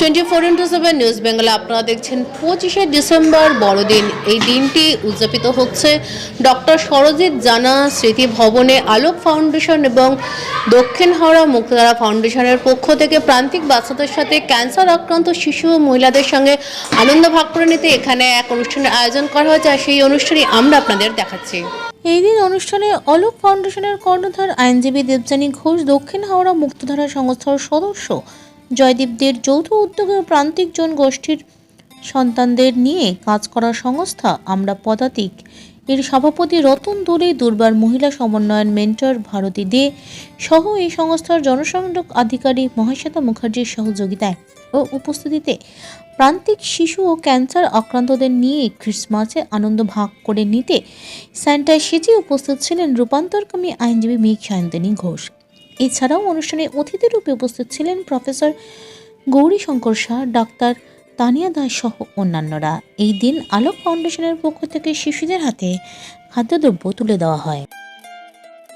Twenty four into seven news বেঙ্গলে আপনারা দেখছেন পঁচিশে ডিসেম্বর বড়দিন। এই দিনটি উদযাপিত হচ্ছে ডক্টর সরজিৎ জানা স্মৃতি ভবনে আলোক ফাউন্ডেশন এবং দক্ষিণ হাওড়া মুক্তধারা ফাউন্ডেশনের পক্ষ থেকে প্রান্তিক বাচ্চাদের সাথে ক্যান্সার আক্রান্ত শিশু ও মহিলাদের সঙ্গে আনন্দ ভাগ করে নিতে এখানে এক অনুষ্ঠানের আয়োজন করা হয়েছে আর সেই অনুষ্ঠানই আমরা আপনাদের দেখাচ্ছি। এই দিন অনুষ্ঠানে অলোক ফাউন্ডেশনের কর্ণধার আইনজীবী দেবযানী ঘোষ, দক্ষিণ হাওড়া মুক্তধারা সংস্থার সদস্য জয়দীপদের যৌথ উদ্যোগে প্রান্তিক জন গোষ্ঠীর সন্তানদের নিয়ে কাজ করা সংস্থা আমরা পদাতিক। এর সভাপতি রতন দূরে, দুর্বার মহিলা সমন্বয়ন মেন্টর ভারতী দে সহ এই সংস্থার জনসংযোগ আধিকারিক মহাশ্বেতা মুখার্জির সহযোগিতায় ও উপস্থিতিতে প্রান্তিক শিশু ও ক্যান্সার আক্রান্তদের নিয়ে ক্রিসমাসে আনন্দ ভাগ করে নিতে স্যান্টায় সেজে উপস্থিত ছিলেন রূপান্তরকামী আইনজীবী মেঘ সায়ন্তনী ঘোষ। এছাড়াও অনুষ্ঠানে অতিথি রূপে উপস্থিত ছিলেন প্রফেসর গৌরীশঙ্কর শাহ, ডাক্তার তানিয়া দাস সহ অন্যান্যরা। এই দিন আলোক ফাউন্ডেশনের পক্ষ থেকে শিশুদের হাতে খাদ্যদ্রব্য তুলে দেওয়া হয়।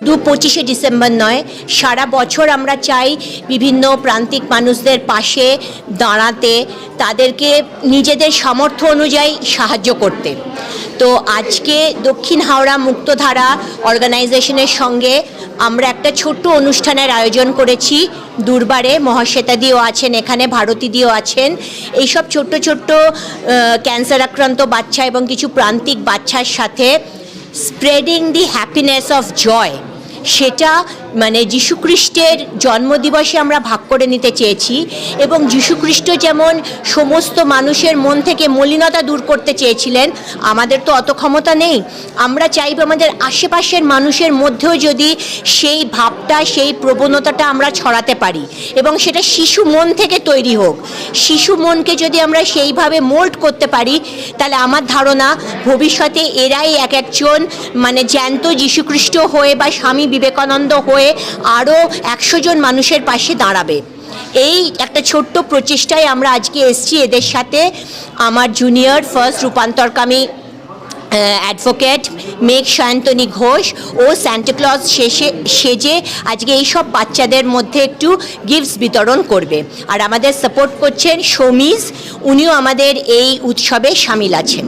দু পঁচিশে ডিসেম্বর নয়, সারা বছর আমরা চাই বিভিন্ন প্রান্তিক মানুষদের পাশে দাঁড়াতে, তাদেরকে নিজেদের সামর্থ্য অনুযায়ী সাহায্য করতে। তো আজকে দক্ষিণ হাওড়া মুক্তধারা অর্গানাইজেশনের সঙ্গে আমরা একটা ছোট্ট অনুষ্ঠানের আয়োজন করেছি। দুর্বারে মহাশ্বেতাদিও আছেন, এখানে ভারতীদিও আছেন। এইসব ছোট্ট ছোট্ট ক্যান্সার আক্রান্ত বাচ্চা এবং কিছু প্রান্তিক বাচ্চার সাথে spreading the happiness of joy সেটা মানে যীশুখ্রিস্টের জন্মদিবসে আমরা ভাগ করে নিতে চেয়েছি এবং যীশুখ্রিস্ট যেমন সমস্ত মানুষের মন থেকে মলিনতা দূর করতে চেয়েছিলেন, আমাদের তো অত ক্ষমতা নেই। আমরা চাইব আমাদের আশেপাশের মানুষের মধ্যেও যদি সেই ভাবটা, সেই প্রবণতাটা আমরা ছড়াতে পারি এবং সেটা শিশু মন থেকে তৈরি হোক। শিশু মনকে যদি আমরা সেইভাবে মোল্ড করতে পারি, তাহলে আমার ধারণা ভবিষ্যতে এরাই এক একজন মানে জ্যান্ত যীশুখ্রিস্ট হয়ে বা স্বামী বিবেকানন্দ হয়ে আরও একশো জন মানুষের পাশে দাঁড়াবে। এই একটা ছোট্ট প্রচেষ্টায় আমরা আজকে এসছি এদের সাথে। আমার জুনিয়র ফার্স্ট রূপান্তরকামী অ্যাডভোকেট মেঘ সায়ন্তনী ঘোষ ও স্যান্টাক্লজ শেষে সেজে আজকে এই সব বাচ্চাদের মধ্যে একটু গিফটস বিতরণ করবে। আর আমাদের সাপোর্ট করছেন সমিজ উনিও আমাদের এই উৎসবে সামিল আছেন।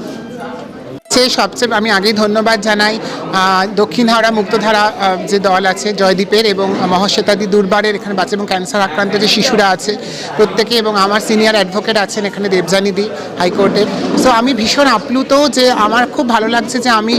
সে সবচেয়ে আমি আগেই ধন্যবাদ জানাই দক্ষিণ হাওড়া মুক্তধারা যে দল আছে জয়দীপের এবং মহাশ্বেতাদি দুর্বারের এখানে বাচ্চা এবং ক্যান্সার আক্রান্ত যে শিশুরা আছে, প্রত্যেকে এবং আমার সিনিয়র অ্যাডভোকেট আছেন এখানে দেবযানীদি হাইকোর্টের সো আমি ভীষণ আপ্লুত যে আমার খুব ভালো লাগছে যে আমি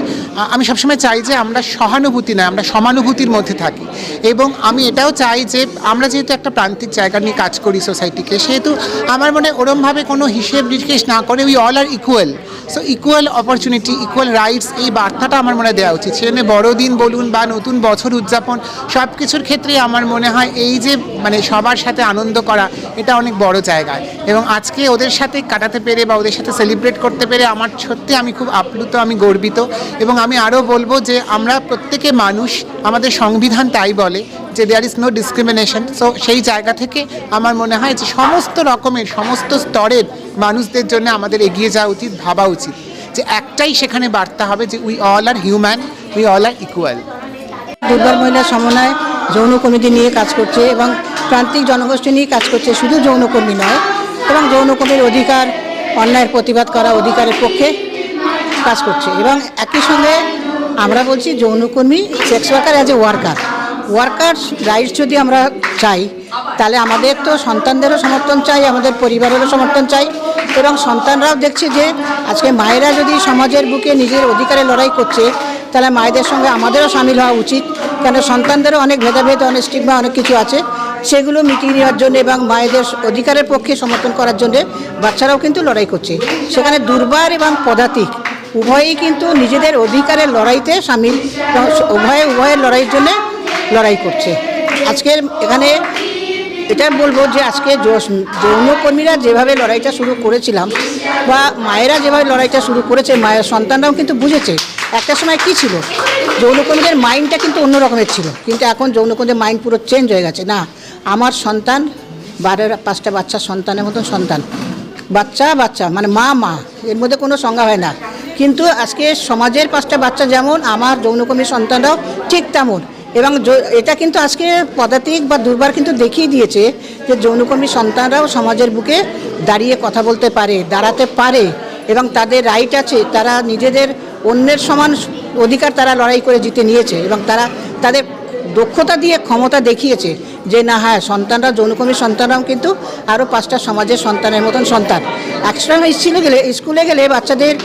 আমি সবসময় চাই যে আমরা সহানুভূতি নয়, আমরা সমানুভূতির মধ্যে থাকি। এবং আমি এটাও চাই যে আমরা যেহেতু একটা প্রান্তিক জায়গা নিয়ে কাজ করি সোসাইটিকে সেহেতু আমার মনে ওরমভাবে কোনো হিসেব নিকেশ না করে we all are equal so equal opportunity equal rights এই বার্তাটা আমার মনে দেওয়া উচিত। সেখানে বড়দিন বলুন বা নতুন বছর উদযাপন সব কিছুর ক্ষেত্রে আমার মনে হয় এই যে মানে সবার সাথে আনন্দ করা, এটা অনেক বড় জায়গায় এবং আজকে ওদের সাথে কাটাতে পেরে বা ওদের সাথে সেলিব্রেট করতে পেরে আমার সত্যি আমি খুব আপ্লুত, আমি গর্বিত। এবং আমি আরও বলব যে আমরা প্রত্যেকে মানুষ, আমাদের সংবিধান তাই বলে যে there is no discrimination so সেই জায়গা থেকে আমার মনে হয় যে সমস্ত রকমের, সমস্ত স্তরের মানুষদের জন্য আমাদের এগিয়ে যাওয়া উচিত, ভাবা উচিত। যে একটাই সেখানে বার্তা হবে যে we all are human we all are equal Durbar Mahila Samanwaya যৌন কমিটি নিয়ে কাজ করছে এবং প্রান্তিক জনগোষ্ঠী নিয়ে কাজ করছে শুধু যৌনকর্মী নয়, এবং যৌনকর্মীর অধিকার, অন্যায়ের প্রতিবাদ করা অধিকারের পক্ষে কাজ করছে। এবং একই সঙ্গে আমরা বলছি যৌনকর্মী sex worker as a worker worker rights যদি আমরা চাই, তাহলে আমাদের তো সন্তানদেরও সমর্থন চাই, আমাদের পরিবারেরও সমর্থন চাই। এবং সন্তানরাও দেখছে যে আজকে মায়েরা যদি সমাজের বুকে নিজের অধিকারে লড়াই করছে, তাহলে মায়েদের সঙ্গে আমাদেরও সামিল হওয়া উচিত। কেন সন্তানদেরও অনেক ভেদাভেদ, অনেক স্টিগমা অনেক কিছু আছে। সেগুলো মিটিয়ে নেওয়ার জন্য এবং মায়েদের অধিকারের পক্ষে সমর্থন করার জন্য বাচ্চারাও কিন্তু লড়াই করছে। সেখানে দুর্বার এবং পদাতিক, উভয়েই কিন্তু নিজেদের অধিকারের লড়াইতে সামিল উভয়ে উভয়ের লড়াইয়ের জন্য লড়াই করছে। আজকের এখানে এটা বলব যে আজকে যৌনকর্মীরা যেভাবে লড়াইটা শুরু করেছিলাম বা মায়েরা যেভাবে লড়াইটা শুরু করেছে, মায়ের সন্তানরাও কিন্তু বুঝেছে একটা সময় কি ছিল। যৌনকর্মীদের মাইন্ডটা কিন্তু অন্য রকমের ছিল। কিন্তু এখন যৌনকর্মীদের মাইন্ড পুরো চেঞ্জ হয়ে গেছে। না, আমার সন্তান, বারোর পাঁচটা বাচ্চা সন্তানের মতন সন্তান। বাচ্চা বাচ্চা মানে মা মা, এর মধ্যে কোনো সংজ্ঞা হয় না। কিন্তু আজকে সমাজের পাঁচটা বাচ্চা যেমন, আমার যৌনকর্মীর সন্তানরাও ঠিক তেমন। এবং এটা কিন্তু আজকে পদাতিক বা দুর্বার কিন্তু দেখিয়ে দিয়েছে যে যৌনকর্মী সন্তানরাও সমাজের বুকে দাঁড়িয়ে কথা বলতে পারে, দাঁড়াতে পারে এবং তাদের রাইট আছে, তারা নিজেদের অন্যের সমান অধিকার তারা লড়াই করে জিতে নিয়েছে এবং তারা তাদের দক্ষতা দিয়ে ক্ষমতা দেখিয়েছে যে না হ্যাঁ সন্তানরা, যৌনকর্মী সন্তানরাও কিন্তু আরও পাঁচটা সমাজের সন্তানের মতন সন্তান। একসময় স্কুলে গেলে স্কুলে গেলে বাচ্চাদের,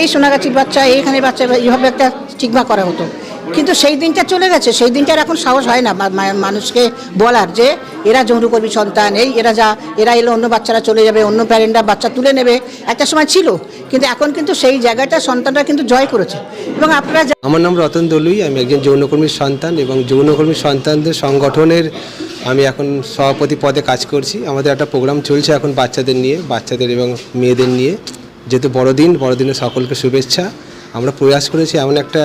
এই সোনাগাছির বাচ্চা, এইখানে বাচ্চা, এইভাবে একটা স্টিগমা করা হতো। কিন্তু সেই দিনটা চলে গেছে। সেই দিনটার এখন সাহস হয় না মানুষকে বলার যে এরা যৌনকর্মী সন্তান, এই এরা যা, এরা এলে, অন্য বাচ্চারা চলে যাবে, অন্য প্যারেন্টরা বাচ্চা তুলে নেবে। একটা সময় ছিল, কিন্তু এখন কিন্তু সেই জায়গাটা সন্তানরা কিন্তু জয় করেছে। এবং আপনারা আমার নাম রতন দলুই, আমি একজন যৌনকর্মীর সন্তান এবং যৌনকর্মীর সন্তানদের সংগঠনের আমি এখন সভাপতি পদে কাজ করছি। আমাদের একটা প্রোগ্রাম চলছে এখন বাচ্চাদের নিয়ে, বাচ্চাদের এবং মেয়েদের নিয়ে। যেহেতু বড়দিন বড়দিনে সকলকে শুভেচ্ছা। আমরা প্রয়াস করেছি এমন একটা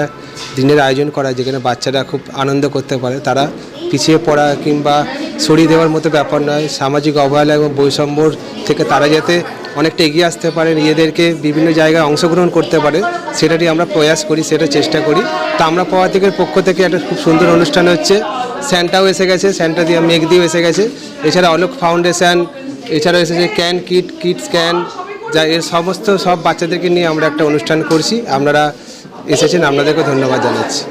দিনের আয়োজন করা যেখানে বাচ্চারা খুব আনন্দ করতে পারে। তারা পিছিয়ে পড়া কিংবা সরিয়ে দেওয়ার মতো ব্যাপার নয়। সামাজিক অবহেলা এবং বৈষম্যর থেকে তারা যাতে অনেকটা এগিয়ে আসতে পারে, নিজেদেরকে বিভিন্ন জায়গায় অংশগ্রহণ করতে পারে সেটারই আমরা প্রয়াস করি, সেটা চেষ্টা করি। তা আমরা পদাতিকের পক্ষ থেকে একটা খুব সুন্দর অনুষ্ঠান হচ্ছে। স্যান্টাও এসে গেছে, স্যান্টা দিয়ে মেঘ দিয়েও এসে গেছে। এছাড়া অলোক ফাউন্ডেশন এছাড়াও এসেছে ক্যান কিট কিডস ক্যান যা এর সমস্ত সব বাচ্চাদেরকে নিয়ে আমরা একটা অনুষ্ঠান করছি। আপনারা এসেছেন আপনাদেরকে ধন্যবাদ জানাচ্ছি।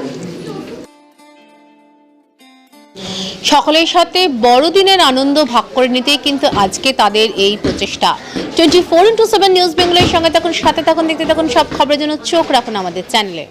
সকলের সাথে বড়দিনের আনন্দ ভাগ করে নিতেই কিন্তু আজকে তাদের এই প্রচেষ্টা। Twenty four into seven news বেঙ্গলের সঙ্গে তখন সাথে থাকুন, দেখতে থাকুন সব খবরের জন্য চোখ রাখুন আমাদের চ্যানেলে।